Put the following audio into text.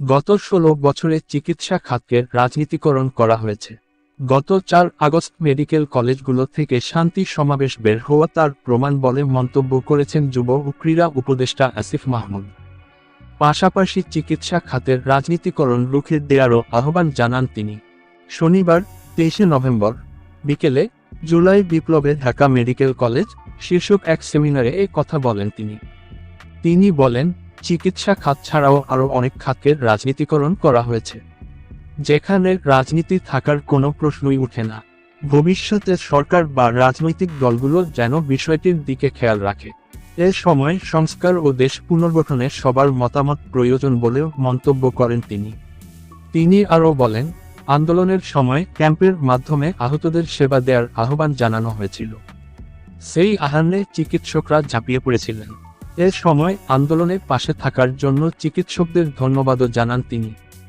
গত ষোলো বছরে চিকিৎসা খাতকে রাজনীতিকরণ করা হয়েছে। গত চার আগস্ট মেডিকেল কলেজগুলো থেকে শান্তি সমাবেশ বের হওয়া তার প্রমাণ বলে মন্তব্য করেছেন যুব ও ক্রীড়া উপদেষ্টা আসিফ মাহমুদ। পাশাপাশি চিকিৎসা খাতের রাজনীতিকরণ রুখে দেওয়ারও আহ্বান জানান তিনি। শনিবার, তেইশে নভেম্বর, বিকেলে জুলাই বিপ্লবে ঢাকা মেডিকেল কলেজ শীর্ষক এক সেমিনারে এ কথা বলেন তিনি। তিনি বলেন চিকিৎসা খাত ছাড়াও আরও অনেক খাতকে রাজনীতিকরণ করা হয়েছে। যেখানে রাজনীতি থাকার কোনো প্রশ্নই ওঠে না। ভবিষ্যতে সরকার বা রাজনৈতিক দলগুলো যেন বিষয়টির দিকে খেয়াল রাখে। এ সময় সংস্কার ও দেশ পুনর্গঠনে সবার মতামত প্রয়োজন বলেও মন্তব্য করেন তিনি। তিনি আরও বলেন, আন্দোলনের সময় ক্যাম্পের মাধ্যমে আহতদের সেবা দেওয়ার আহ্বান জানানো হয়েছিল। সেই আহ্বানে চিকিৎসকরা ঝাঁপিয়ে পড়েছিলেন। এ সময় আন্দোলনে পাশে থাকার জন্য চিকিৎসকদের ধন্যবাদও জানান তিনি।